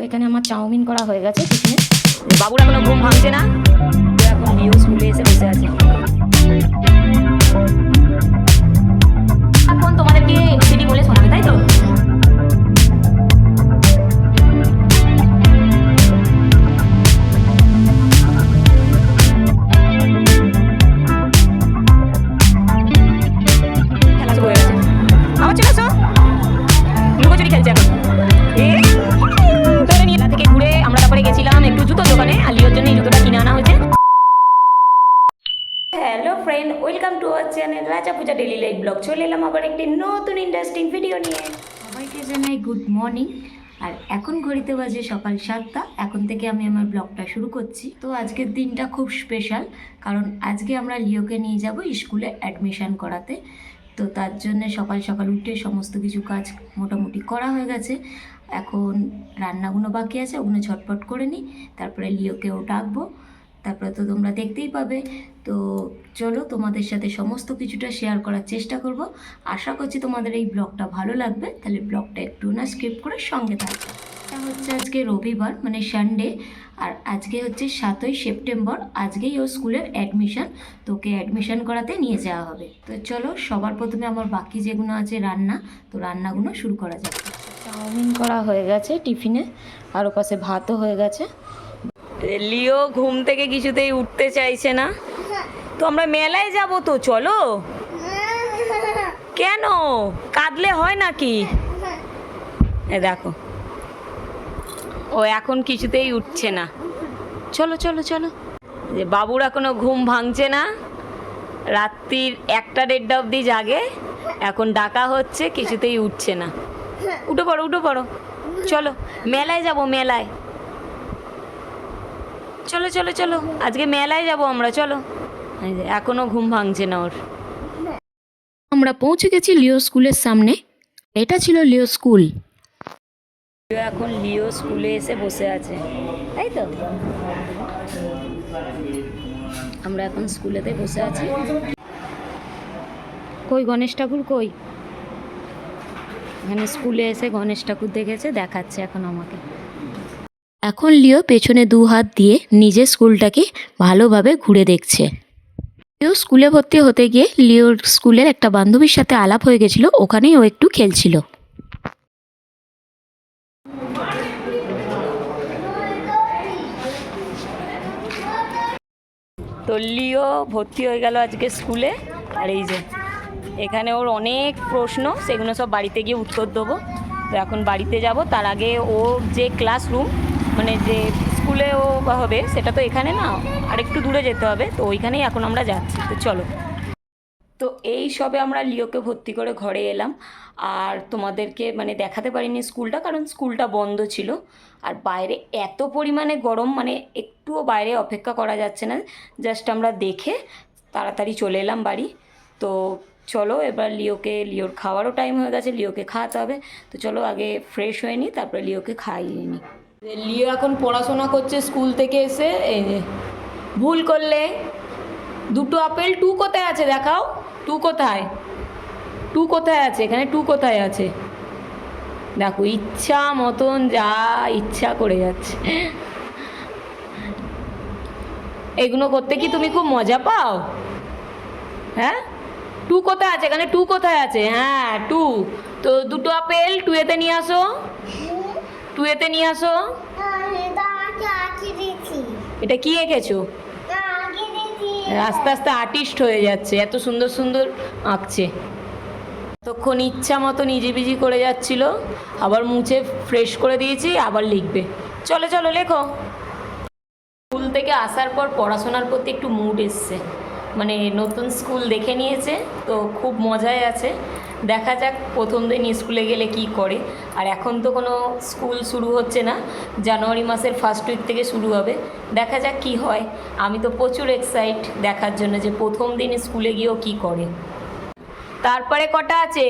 তো এখানে আমার চাউমিন করা হয়ে গেছে টিফিনে বাবুর এখনও ঘুম ভাঙছে না? এখন লিও স্কুলে এসে বসে আছে। এখন তোমাদেরকে এবিসিডি বলে শোনাবে, তাই তো? আবার একটি নতুন ইন্টারেস্টিং ভিডিও নিয়ে। সবাইকে জানাই গুড মর্নিং আর এখন ঘড়িতে বাজে সকাল সাতটা। এখন থেকে আমি আমার ব্লগটা শুরু করছি। তো আজকের দিনটা খুব স্পেশাল কারণ আজকে আমরা লিওকে নিয়ে যাব স্কুলে অ্যাডমিশান করাতে। তো তার জন্য সকাল সকাল উঠে সমস্ত কিছু কাজ মোটামুটি করা হয়ে গেছে। এখন রান্নাগুলো বাকি আছে, ওগুলো ঝটপট করে নিই। তারপরে লিওকেও ডাকবো। তারপরে তো তোমরা দেখতেই পাবে। তো চলো তোমাদের সাথে সমস্ত কিছুটা শেয়ার করার চেষ্টা করব। আশা করছি তোমাদের এই ব্লগটা ভালো লাগবে। তাহলে ব্লগটা একটু না স্কিপ করে সঙ্গে থাকবে এটা হচ্ছে আজকে রবিবার মানে সানডে আর আজকে হচ্ছে সাতই সেপ্টেম্বর। আজকেই ও স্কুলের অ্যাডমিশন তোকে অ্যাডমিশন করাতে নিয়ে যাওয়া হবে। তো চলো সবার প্রথমে আমার বাকি যেগুলো আছে রান্না, তো রান্নাগুলো শুরু করা যাক। চাউমিন করা হয়ে গেছে টিফিনে, আর ও পাশে ভাতও হয়ে গেছে। লিও ঘুম থেকে কিছুতেই উঠতে চাইছে না। তো আমরা মেলায় যাব তো, চলো। কেন? কাঁদলে হয় নাকি? দেখো। ও এখন কিছুতেই উঠছে না। চলো চলো চলো। যে বাবুর এখনও ঘুম ভাঙছে না। রাত্রির একটা দেড়টা অবধি জাগে। এখন ডাকা হচ্ছে, কিছুতেই উঠছে না। উঠে পড়ো উঠে পড়ো। চলো, মেলায় যাব, মেলায়। চলো চলো চলো। আজকে মেলায় যাব আমরা চলো। এই যে, এখনও ঘুম ভাঙছে না ওর। আমরা পৌঁছে গেছি লিও স্কুলের সামনে। এটা ছিল লিও স্কুল। লিও এখন লিও স্কুলে এসে বসে আছে। তাই তো? আমরা এখন স্কুলেতে বসে আছি। কই গণেশ ঠাকুর কই? এখানে স্কুলে এসে গণেশ ঠাকুর দেখেছে দেখাচ্ছে এখন আমাকে। এখন লিও পেছনে দু হাত দিয়ে নিজের স্কুলটাকে ভালোভাবে ঘুরে দেখছে। লিও স্কুলে ভর্তি হতে গিয়ে লিওর স্কুলের একটা বান্ধবীর সাথে আলাপ হয়ে গেছিল, ওখানেই ও একটু খেলছিল। তো লিও ভর্তি হয়ে গেল আজকে স্কুলে, আর এই যে, এখানে ওর অনেক প্রশ্ন, সেগুলো সব বাড়িতে গিয়ে উত্তর দেবো। তো এখন বাড়িতে যাব, তার আগে ওর যে ক্লাসরুম মানে যে স্কুলেও হবে, সেটা তো এখানে না আর একটু দূরে যেতে হবে, তো ওইখানেই এখন আমরা যাচ্ছি, তো চলো। তো এই সবে আমরা লিওকে ভর্তি করে ঘরে এলাম, আর তোমাদেরকে মানে দেখাতে পারিনি স্কুলটা, কারণ স্কুলটা বন্ধ ছিল। আর বাইরে এত পরিমাণে গরম মানে একটুও বাইরে অপেক্ষা করা যাচ্ছে না, জাস্ট আমরা দেখে তাড়াতাড়ি চলে এলাম বাড়ি। তো চলো, এবার লিওকে, লিওর খাওয়ারও টাইম হয়ে গেছে, লিওকে খাওয়াতে হবে। তো চলো আগে ফ্রেশ হয়ে নিই, তারপরে লিওকে খাইয়ে নিই। লিও এখন পড়াশোনা করছে স্কুল থেকে এসে ভুল করলে। দুটো আপেল, টু কোথায় আছে দেখাও? টু কোথায়? টু কোথায় আছে? এখানে টু কোথায় আছে? দেখো, ইচ্ছা মতন যা ইচ্ছা করে যাচ্ছে। এগুলো করতে কি তুমি খুব মজা পাও? হ্যাঁ? টু কোথায় আছে? এখানে টু কোথায় আছে? হ্যাঁ টু। তো দুটো আপেল টুয়েতে নিয়ে আসো। টুয়েতে নিয়ে আসো। এটা কি এঁকেছো? আস্তে আস্তে আর্টিস্ট হয়ে যাচ্ছে, এত সুন্দর সুন্দর আঁকছে। তখন ইচ্ছা মতো নিজে বিজি করে যাচ্ছিল, আবার মুছে ফ্রেশ করে দিয়েছি, আবার লিখবে। চলো চলো, লেখো। স্কুল থেকে আসার পর পড়াশোনার প্রতি একটু মুড এসছে। মানে নতুন স্কুল দেখে নিয়েছে, তো খুব মজায় আছে। দেখা যাক প্রথম দিন স্কুলে গেলে কি করে। আর এখন তো কোনো স্কুল শুরু হচ্ছে না, জানুয়ারি মাসের ফার্স্ট উইক থেকে শুরু হবে। দেখা যাক কি হয়। আমি তো প্রচুর এক্সাইট দেখার জন্য যে প্রথম দিন স্কুলে গিয়েও কি করে। তারপরে কটা আছে?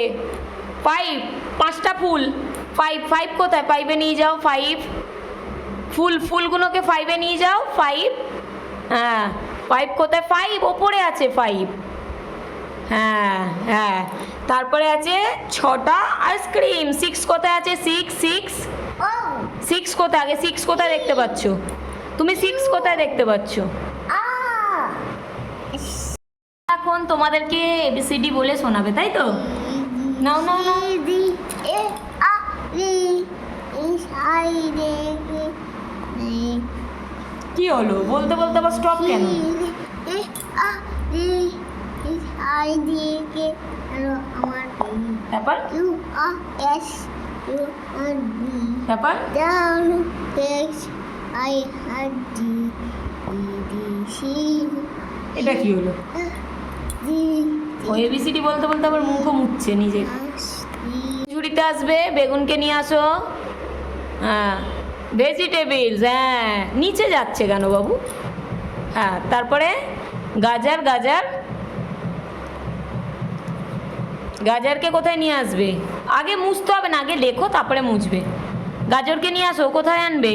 ফাইভ পাঁচটা ফুল। ফাইভ ফাইভ কোথায়? ফাইভে নিয়ে যাও ফাইভ ফুল, ফুলগুলোকে ফাইভে নিয়ে যাও ফাইভ হ্যাঁ ফাইভ কোথায়? ফাইভ ওপরে আছে ফাইভ হ্যাঁ হ্যাঁ। তারপরে আছে ছটা আইসক্রিম। সিক্স কোথায় আছে? সিক্স সিক্স সিক্স কোথায়? আগে সিক্স কোথায় দেখতে পাচ্ছ? তুমি সিক্স কোথায় দেখতে পাচ্ছ? এখন তোমাদেরকে এবিসিডি বলে শোনাবে, তাই তো? নাও নাও নাও। কি হলো? বলতে বলতে আবার স্টপ কেন? আমার ব্যাপার? ইউ আর এস ইউ আর ব্যাপার? down X I had D E D C এটা কি হলো? ও এবিসিডি বলতে বলতে আবার মুখও মুচ্ছে নিজে ঝুড়িতে আসবে বেগুনকে নিয়ে আসো। হ্যাঁ ভেজিটেবলস হ্যাঁ নিচে যাচ্ছে কেন বাবু? হ্যাঁ তারপরে গাজর গাজর গাজরকে কোথায় নিয়ে আসবে? আগে মুছতে হবে না আগে লেখো তারপরে মুছবে। গাজরকে নিয়ে আসো কোথায় আনবে?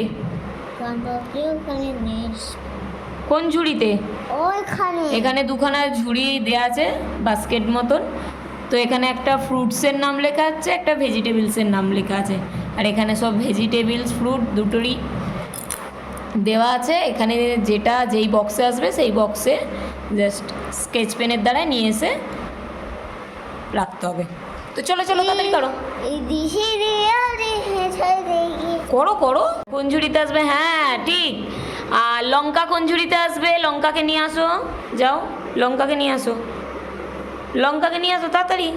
কোন ঝুড়িতে? ওইখানে। এখানে দুখানা ঝুড়ি দেওয়া আছে বাস্কেট মতন। তো এখানে একটা ফ্রুটসের নাম লেখা আছে একটা ভেজিটেবলসের নাম লেখা আছে। আর এখানে সব ভেজিটেবলস ফ্রুট দুটোরই দেওয়া আছে। এখানে যেটা যেই বক্সে আসবে সেই বক্সে জাস্ট স্কেচ পেনের দ্বারা নিয়ে এসে রাখতে হবে। তো চলো চলো, তাড়াতাড়ি করো। করো করো। ঝুড়িতে আসবে হ্যাঁ ঠিক। আর লঙ্কা কোন ঝুড়িতে আসবে, লঙ্কাকে নিয়ে আসো। যাও, লঙ্কাকে নিয়ে আসো। লঙ্কাকে নিয়ে আসো, তাড়াতাড়ি।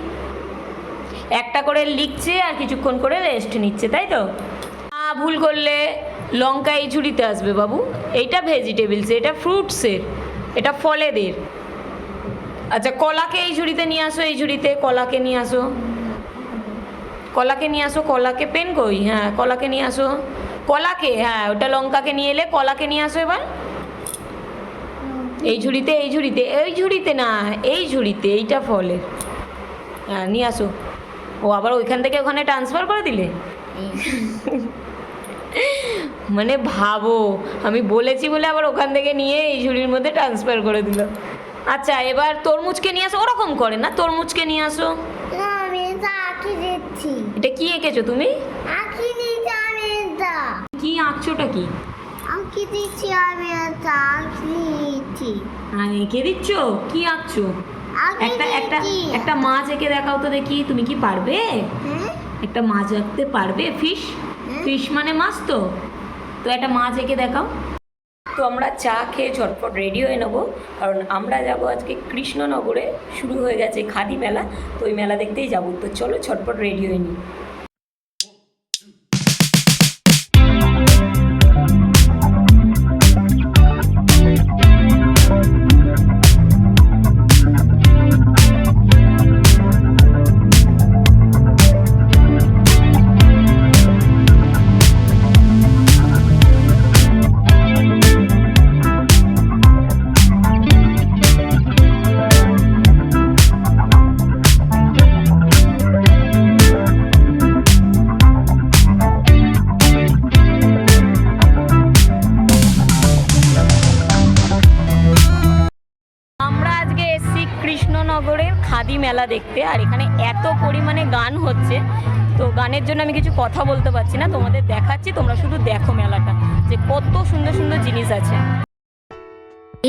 একটা করে লিখছে আর কিছুক্ষণ করে রেস্ট নিচ্ছে, তাই তো? ভুল করলে লঙ্কা এই ঝুড়িতে আসবে, বাবু। এইটা ভেজিটেবলস এটা ফ্রুটসের এটা ফলেদের। আচ্ছা কলাকে এই ঝুড়িতে নিয়ে আসো, এই ঝুড়িতে কলাকে নিয়ে আসো। কলাকে নিয়ে আসো, কলাকে পেন কই? হ্যাঁ কলাকে নিয়ে আসো। কলাকে হ্যাঁ ওটা লঙ্কাকে নিয়ে এলে কলাকে নিয়ে আসো এবার। এই ঝুড়িতে এই ঝুড়িতে এই ঝুড়িতে না, এই ঝুড়িতে, এইটা ফলের। হ্যাঁ নিয়ে আসো। ও আবার ওইখান থেকে ওখানে ট্রান্সফার করে দিলে? মানে ভাবো, আমি বলেছি বলে আবার ওখান থেকে নিয়ে এই ঝুড়ির মধ্যে ট্রান্সফার করে দিল। আচ্ছা এবার তরমুজকে নিয়ে আসো। ওরকম করে না তরমুজকে নিয়ে আসো। না আমি এটা আঁকি দিচ্ছি। এটা কি এঁকেছো তুমি? আঁকি দিচ্ছি আমি এটা। কি আঁকছোটা কি? আঁকি দিচ্ছি আমি এটা আঁকি দিচ্ছি। হ্যাঁ এঁকে দিচ্ছ? কি আঁকছো? আঁকি একটা একটা একটা মাছ এঁকে দেখাও তো দেখি তুমি কি পারবে? হ্যাঁ? একটা মাছ আঁকতে পারবে? ফিশ? ফিশ মানে মাছ তো? তো একটা মাছ এঁকে দেখাও। তো আমরা চা খেয়ে ঝটপট রেডি হয়ে নেব। কারণ আমরা যাব আজকে কৃষ্ণনগরে। শুরু হয়ে গেছে খাদি মেলা। তো ওই মেলা দেখতেই যাব। তো চলো ঝটপট রেডি হয়ে নিই। কৃষ্ণনগরের খাদি মেলা দেখতে, আর এখানে এত পরিমাণে গান হচ্ছে। তো গানের জন্য আমি কিছু কথা বলতে পারছি না, তোমাদের দেখাচ্ছি, তোমরা শুধু দেখো মেলাটা, যে কত সুন্দর সুন্দর জিনিস আছে।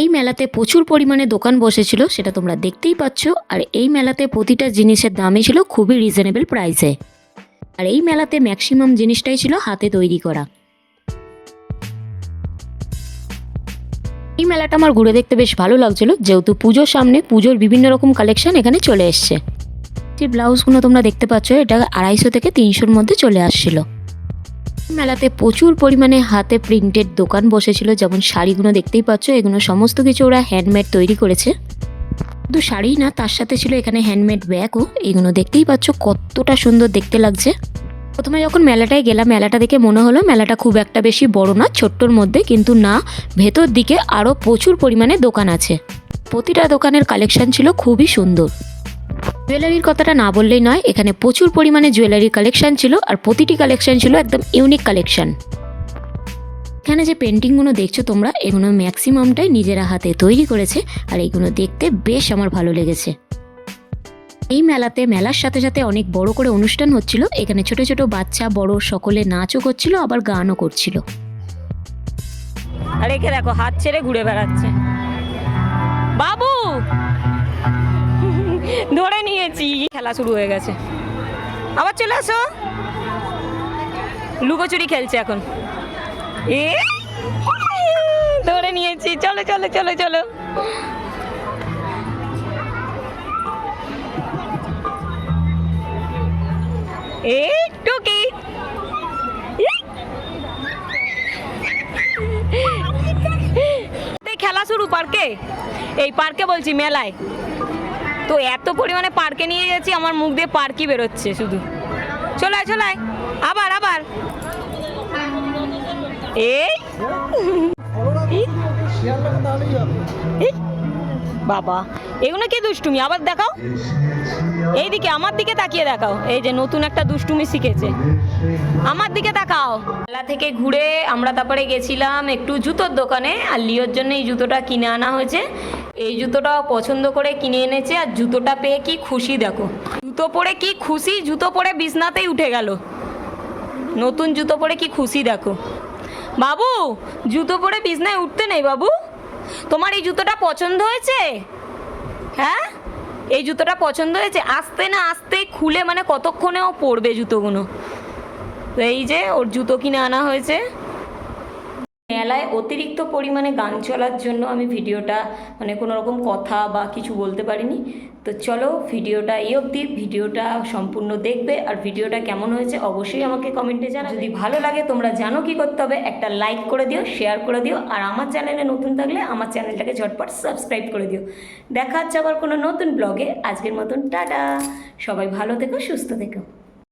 এই মেলাতে প্রচুর পরিমাণে দোকান বসেছিল, সেটা তোমরা দেখতেই পাচ্ছ, আর এই মেলাতে প্রতিটা জিনিসের দামই ছিল খুবই রিজনেবল প্রাইসে আর এই মেলাতে ম্যাক্সিমাম জিনিসটাই ছিল হাতে তৈরি করা। মেলাটা আমার ঘুরে দেখতে বেশ ভালো লাগছিল। যেহেতু পুজোর সামনে পুজোর বিভিন্ন রকম কালেকশন এখানে চলে এসছে। যে ব্লাউজগুলো তোমরা দেখতে পাচ্ছ, এটা আড়াইশো থেকে তিনশোর মধ্যে চলে আসছিল। মেলাতে প্রচুর পরিমাণে হাতে প্রিন্টেড দোকান বসেছিল, যেমন শাড়িগুলো দেখতেই পাচ্ছ, এগুলো সমস্ত কিছু ওরা হ্যান্ডমেড তৈরি করেছে। শুধু শাড়ি না, তার সাথে ছিল এখানে হ্যান্ডমেড ব্যাগও এগুলো দেখতেই পাচ্ছ কতটা সুন্দর দেখতে লাগছে। প্রথমে যখন মেলাটায় গেলাম, মেলাটা দেখে মনে হলো মেলাটা খুব একটা বেশি বড় না, ছোট্টর মধ্যে, কিন্তু না, ভেতর দিকে আরও প্রচুর পরিমাণে দোকান আছে। প্রতিটা দোকানের কালেকশন ছিল খুবই সুন্দর। জুয়েলারির কথাটা না বললেই নয়, এখানে প্রচুর পরিমাণে জুয়েলারির কালেকশন ছিল আর প্রতিটি কালেকশন ছিল একদম ইউনিক কালেকশন। এখানে যে পেন্টিংগুলো দেখছ তোমরা, এগুলো ম্যাক্সিমামটাই নিজেরা হাতে তৈরি করেছে আর এগুলো দেখতে বেশ আমার ভালো লেগেছে। এই মেলাতে, মেলার সাথে সাথে অনেক বড় করে অনুষ্ঠান হচ্ছিল। এখানে ছোট ছোট বাচ্চা, বড় সকলে নাচও করছিল, আবার গানও করছিল। আর একে দেখো, হাত ছেড়ে ঘুরে বেড়াচ্ছে। বাবু! ধরে নিয়েছি। খেলা শুরু হয়ে গেছে। আবার চলে আসো। লুকোচুরি খেলছে এখন। এ, ধরে নিয়েছি। চলো চলো চলো চলো। এ টুকি খেলা শুরু পার্কে? এই পার্কে বলছি মেলায়। তো এত পরিমাণে পার্কে নিয়ে গেছি আমার মুখ দিয়ে পার্কই বেরোচ্ছে শুধু। চলায় চলায় আবার আবার। এই এই, এই, বাবা, এগুলো কি দুষ্টুমি? আবার দেখাও। এইদিকে আমার দিকে তাকিয়ে দেখাও। এই যে নতুন একটা দুষ্টুমি শিখেছে। আমার দিকে তাকাও। মেলা থেকে ঘুরে আমরা তারপরে গেছিলাম একটু জুতোর দোকানে, আর লিওর জন্য এই জুতোটা কিনে আনা হয়েছে। এই জুতোটা পছন্দ করে কিনে এনেছে, আর জুতোটা পেয়ে কি খুশি দেখো। জুতো পরে কি খুশি? জুতো পরে বিছনাতেই উঠে গেল। নতুন জুতো পরে কি খুশি দেখো। বাবু, জুতো পরে বিছনায় উঠতে নেই বাবু? তোমার এই জুতোটা পছন্দ হয়েছে? হ্যাঁ? এই জুতোটা পছন্দ হয়েছে? আসতে না আসতেই খুলে মানে কতক্ষণে ও পরবে জুতোগুলো? এই যে ওর জুতো কিনে আনা হয়েছে। মেলায় অতিরিক্ত পরিমাণে গান চলার জন্য আমি ভিডিওটা মানে কোনো রকম কথা বা কিছু বলতে পারিনি। তো চলো ভিডিওটা এই অবধি, ভিডিওটা সম্পূর্ণ দেখবে আর ভিডিওটা কেমন হয়েছে অবশ্যই আমাকে কমেন্টে জানা যদি ভালো লাগে তোমরা জানো কি করতে হবে, একটা লাইক করে দিও, শেয়ার করে দিও আর আমার চ্যানেলে নতুন থাকলে আমার চ্যানেলটাকে ঝটপট সাবস্ক্রাইব করে দিও। দেখা হচ্ছে আবার কোনো নতুন ব্লগে। আজকের মতন, টাটা। সবাই ভালো থেকো, সুস্থ থেকো।